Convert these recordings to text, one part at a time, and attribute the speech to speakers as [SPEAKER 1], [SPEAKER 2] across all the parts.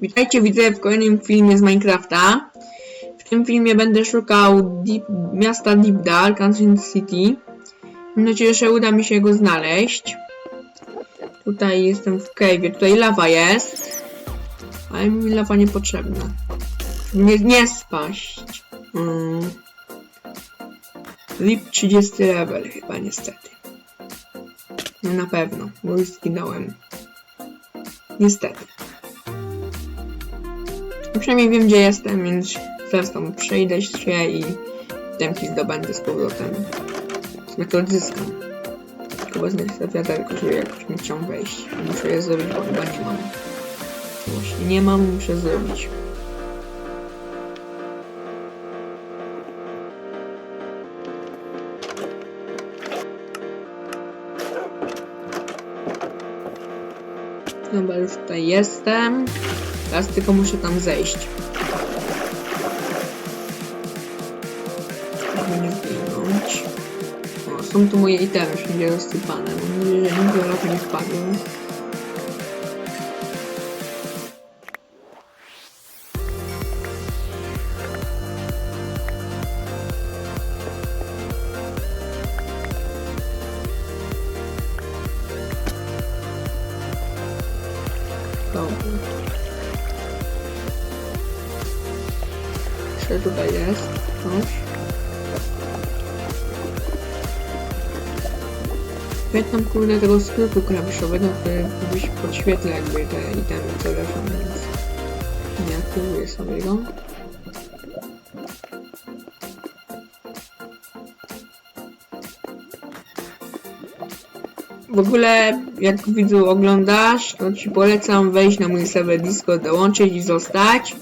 [SPEAKER 1] Witajcie, widzę w kolejnym filmie z Minecrafta. W tym filmie będę szukał deep, miasta Deep Dark, Ancient City. Mam nadzieję, że uda mi się go znaleźć. Tutaj jestem w cave'ie, tutaj lawa jest. Ale mi lawa niepotrzebna. Nie, nie spaść. Mm. Lip 30 level chyba niestety. No na pewno, bo już zginąłem. Niestety. Przynajmniej wiem gdzie jestem, więc zaraz tam przejdę się i temki zdobędę z powrotem. Z to odzyskam. Wezmę sobie wiaderko, żeby jakoś mi chciał wejść. Muszę je zrobić, bo chyba nie mam. Właśnie nie mam, muszę zrobić. Dobra, już tutaj jestem. Teraz tylko muszę tam zejść. O, są tu moje itemy wszędzie rozsypane. Mam nadzieję, że nigdy razu nie wpadły. Dobra. Czy tutaj jest coś? Pamiętam kurde tego skrótu klawiszowego, który podświetla jakby te itemy, co leżą, więc nie aktywuję sobie go. W ogóle, jak widzu oglądasz, to ci polecam wejść na mój serwer Discord, dołączyć i zostać.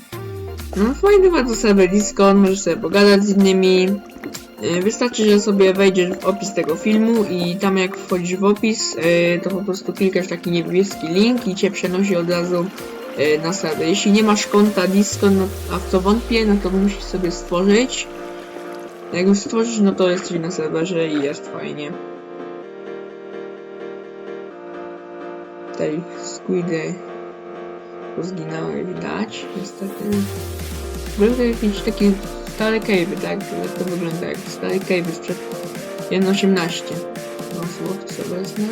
[SPEAKER 1] No fajny bardzo serwer Discord, możesz sobie pogadać z innymi. Yy, Wystarczy, że sobie wejdziesz w opis tego filmu i tam jak wchodzisz w opis, yy, to po prostu klikasz taki niebieski link i cię przenosi od razu yy, na serwer. Jeśli nie masz konta Discord, no, a w co wątpię, no to musisz sobie stworzyć. Jak już stworzysz, no to jesteś na serwerze i jest fajnie. Tutaj squidy pozginęły, widać, niestety. Wygląda jak jakiś taki stary cave, tak? To wygląda jak stary cave sprzed 1.18. No sobie wezmę.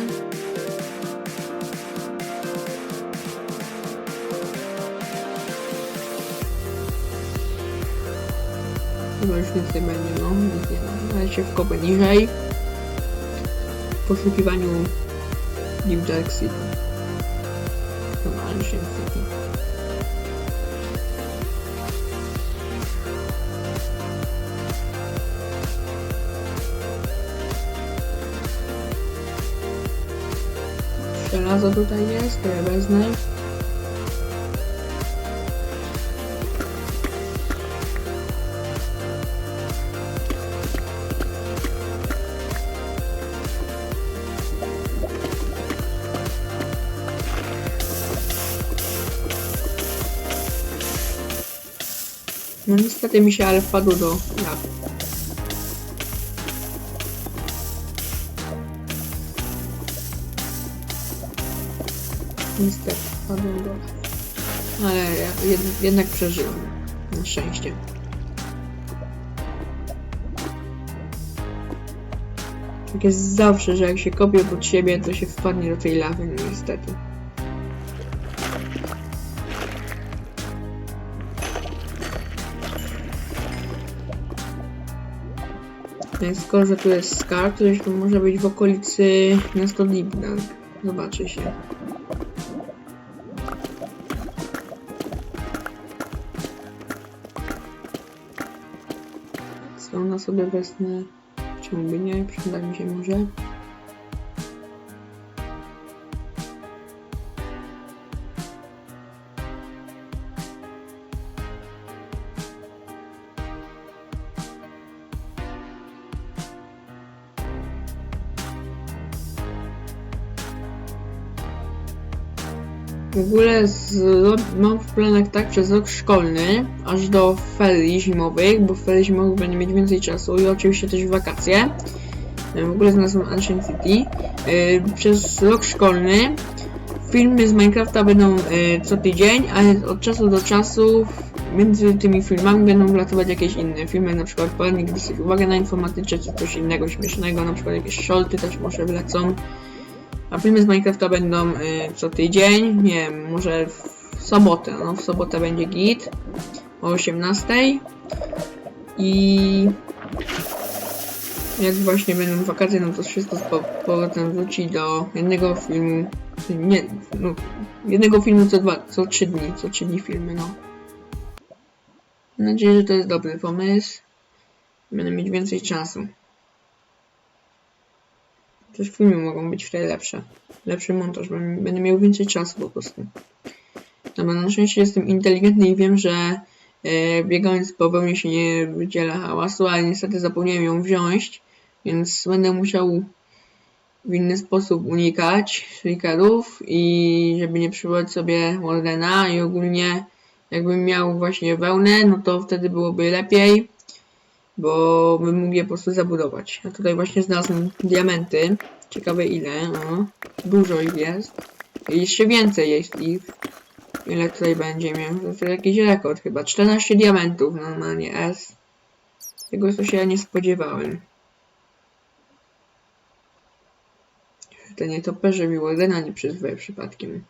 [SPEAKER 1] Chyba już nie będzie, no, nic nie ma. Ale się wkopę niżej. W poszukiwaniu Deep Dark Żelazo tutaj jest, to ja wezmę. No niestety mi się ale wpadło do lawy. Niestety wpadłem do. Ale ja jed jednak przeżyłem. Na szczęście. Tak jest zawsze, że jak się kopie pod siebie, to się wpadnie do tej lawy, no niestety. Skoro, że tu jest skarb, to może być w okolicy miasta Libna. Zobaczy się. Co na sobie wezmę? Czemu by nie? Przyda mi się może. W ogóle z, mam w planach tak przez rok szkolny, aż do ferii zimowych, bo w ferii zimowych będę mieć więcej czasu i oczywiście też wakacje. W ogóle znalazłem Ancient City. Yy, przez rok szkolny filmy z Minecrafta będą e, co tydzień, ale od czasu do czasu między tymi filmami będą wlatywać jakieś inne filmy, na przykład poradnik zwrócić uwagę na informatyce, czy coś innego śmiesznego, na przykład jakieś shorty też może wlecą. A filmy z Minecrafta będą e, co tydzień, nie wiem, może w sobotę, no w sobotę będzie git o 18 i jak właśnie będą wakacje, no to wszystko z po- powrotem wróci do jednego filmu, nie, no, jednego filmu co dwa, co trzy dni, co trzy dni filmy, no. Mam nadzieję, że to jest dobry pomysł. Będę mieć więcej czasu. Też filmy mogą być wtedy lepsze. Lepszy montaż, bo będę miał więcej czasu po prostu. Dobra, na szczęście jestem inteligentny i wiem, że e, biegając po wełnie się nie wydziela hałasu, ale niestety zapomniałem ją wziąć, więc będę musiał w inny sposób unikać flickerów i żeby nie przywołać sobie Wardena i ogólnie jakbym miał właśnie wełnę, no to wtedy byłoby lepiej, bo bym mógł je po prostu zabudować. A tutaj właśnie znalazłem diamenty, ciekawe ile, o, dużo ich jest. I jeszcze więcej jest ich. Ile tutaj będzie miał? To jakiś rekord chyba. 14 diamentów normalnie S. Tego to się nie spodziewałem. Te nietoperze mi Wardena nie przyzwę przypadkiem.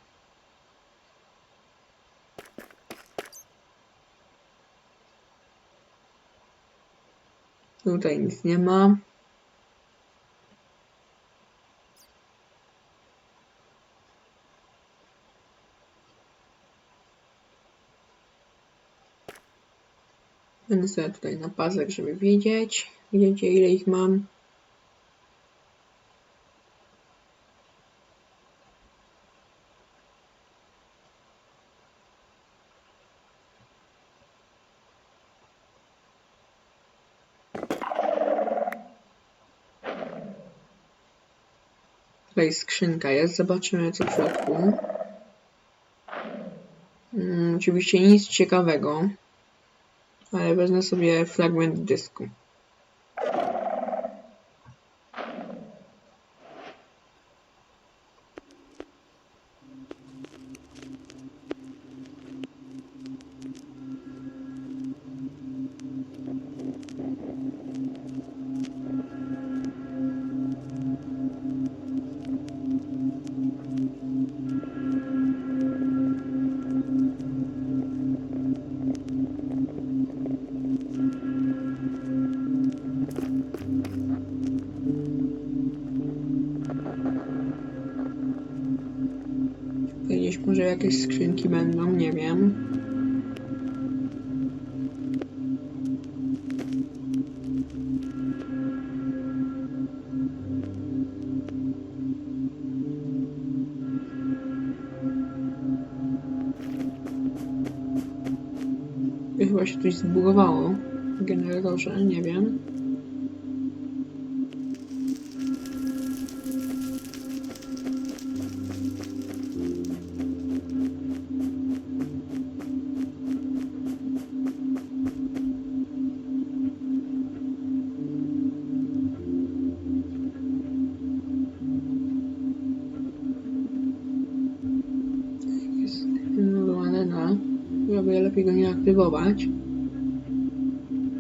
[SPEAKER 1] Tutaj nic nie ma. Będę sobie tutaj na pasek, żeby wiedzieć. Wiecie ile ich mam. Tutaj skrzynka jest, zobaczymy co w środku. Mm, oczywiście nic ciekawego, ale wezmę sobie fragment dysku. Jakieś skrzynki będą, nie wiem. Chyba się coś zbugowało w generatorze, nie wiem. Aktywować.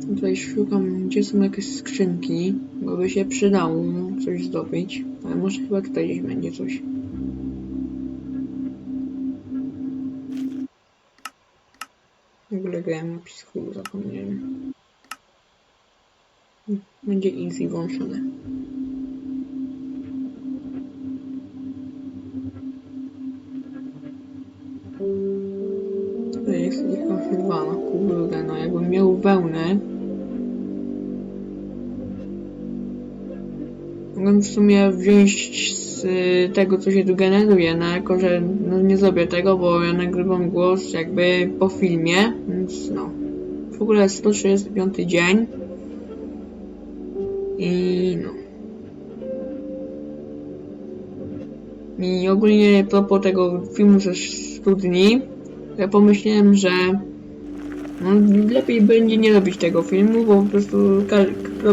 [SPEAKER 1] Tutaj szukam, gdzie są jakieś skrzynki, bo by się przydało coś zdobyć. Ale może chyba tutaj gdzieś będzie coś. W ogóle grałem pisku, zapomniałem. Będzie easy włączone. W sumie wziąć z y, tego, co się tu generuje, no jako, że no, nie zrobię tego, bo ja nagrywam głos jakby po filmie, więc no. W ogóle jest 135 dzień. I no. I ogólnie propos tego filmu ze studni, ja pomyślałem, że no, lepiej będzie nie robić tego filmu, bo po prostu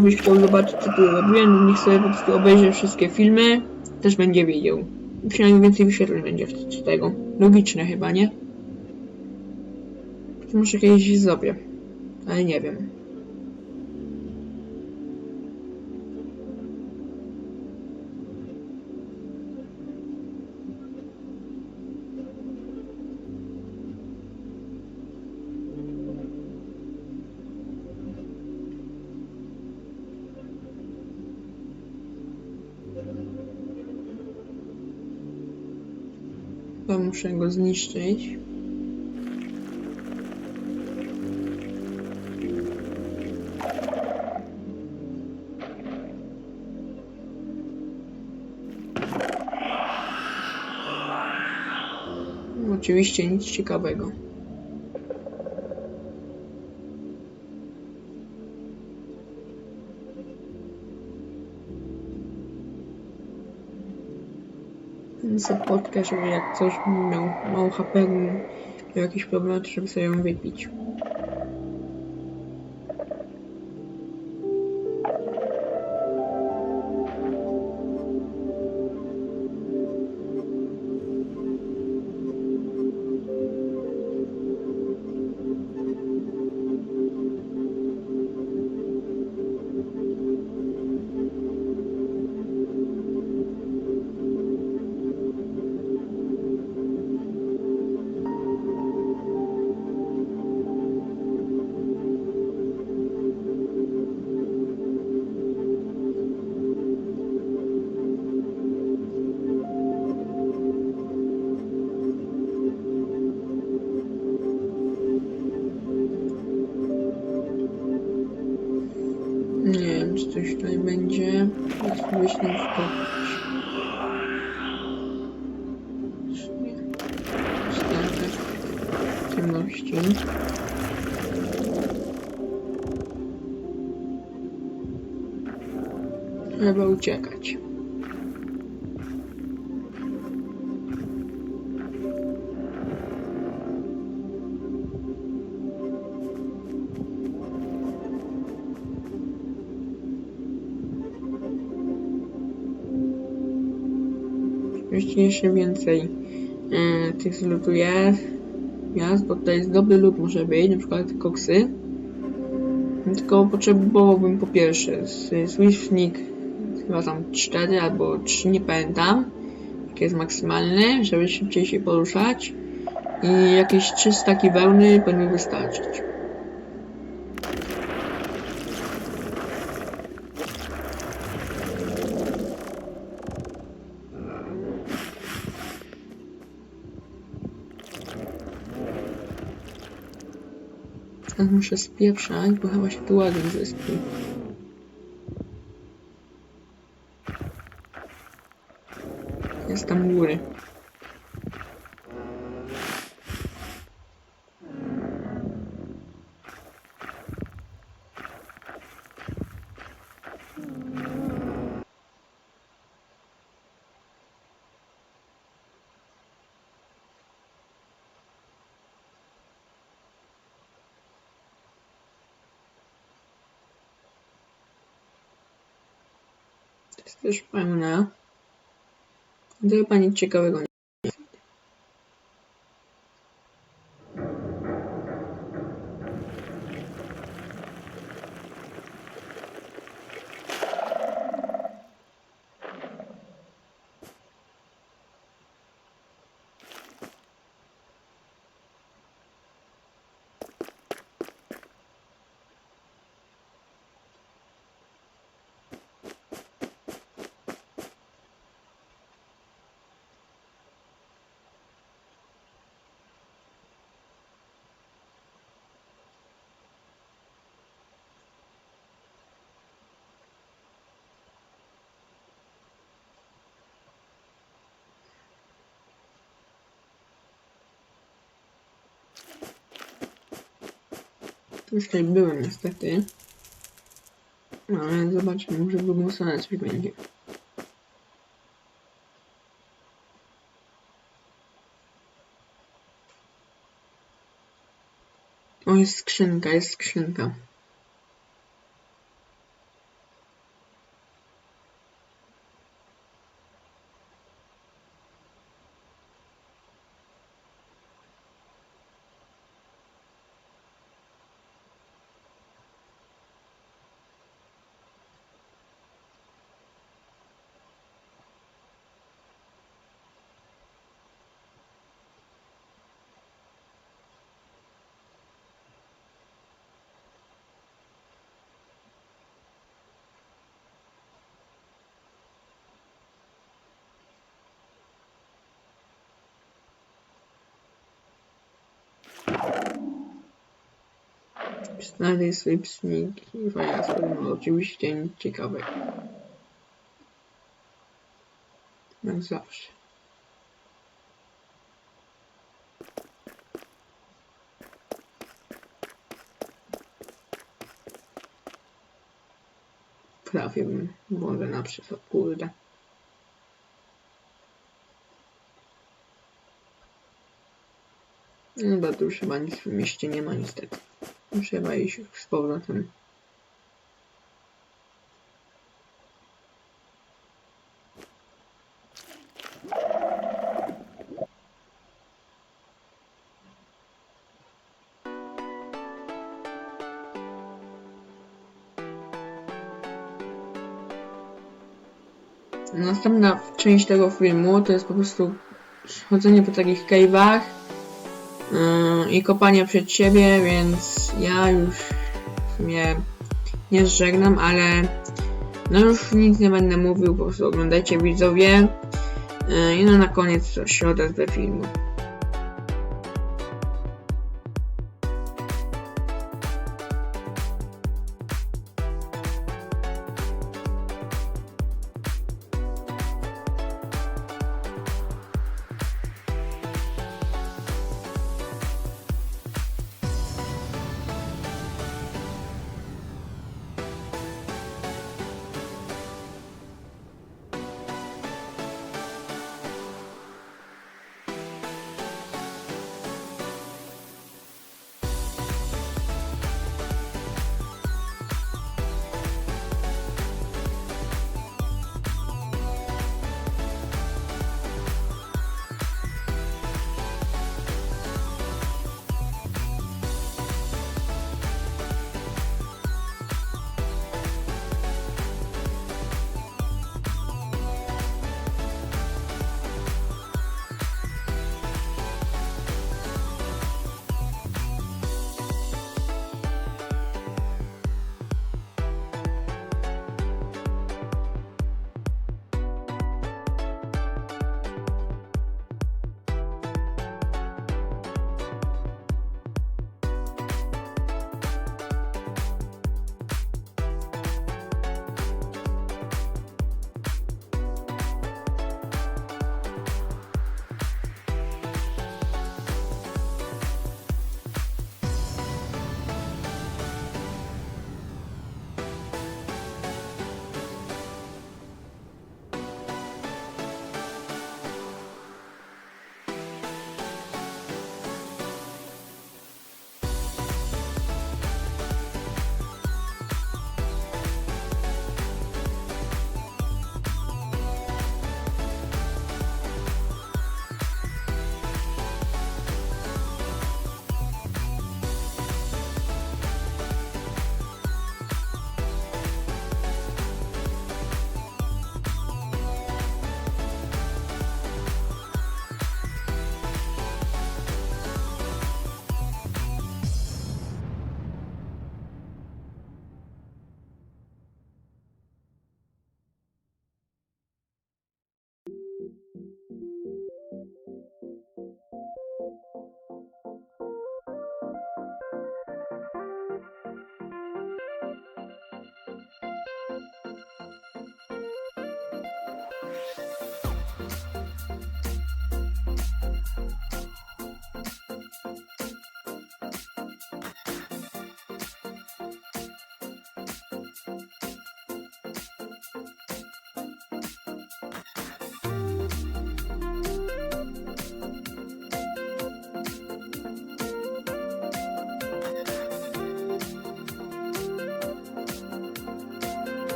[SPEAKER 1] byś chciał zobaczyć co tu robiłem, niech sobie po prostu obejrzy wszystkie filmy, też będzie wiedział. przynajmniej więcej wyświetleń będzie z tego. Logiczne chyba, nie? To Może kiedyś zrobię, ale nie wiem. Chyba muszę go zniszczyć. Oczywiście nic ciekawego. Zapotkę, żeby jak coś miał mało HP, miał jakiś problem, to żeby sobie ją wypić. Nie wiem, czy coś tutaj będzie. Spróbuję się tam nie? Startek ciemności. Trzeba uciekać. Jeszcze więcej e, tych zlutuję miast, bo tutaj jest dobry lód może być, na przykład koksy. Tylko potrzebowałbym po pierwsze z Swiftnik chyba tam 4 albo 3, nie pamiętam, jakie jest maksymalne, żeby szybciej się poruszać. I jakieś 300 taki wełny powinny wystarczyć. Teraz muszę spieprzać, bo chyba się tu ładnie zespół. Jest tam u góry. To jest też pełne. To chyba nic ciekawego Już tutaj byłem niestety. No, ale zobaczmy, może w drugą stronę coś będzie. O, jest skrzynka, jest skrzynka. Stary sypsnik i fajasol, no oczywiście nic ciekawego. Jak zawsze. Prawie bym może na przykład, kurde. No tu już chyba nic w mieście nie ma niestety. Chyba iść z powrotem. Następna część tego filmu to jest po prostu chodzenie po takich cave'ach yy, i kopanie przed siebie, więc ja już sumie nie żegnam, ale no już nic nie będę mówił, po prostu oglądajcie widzowie yy, i no na koniec coś odezwę filmu.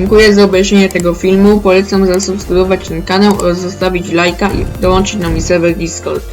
[SPEAKER 1] Dziękuję za obejrzenie tego filmu, polecam zasubskrybować ten kanał oraz zostawić lajka i dołączyć na mój serwer Discord.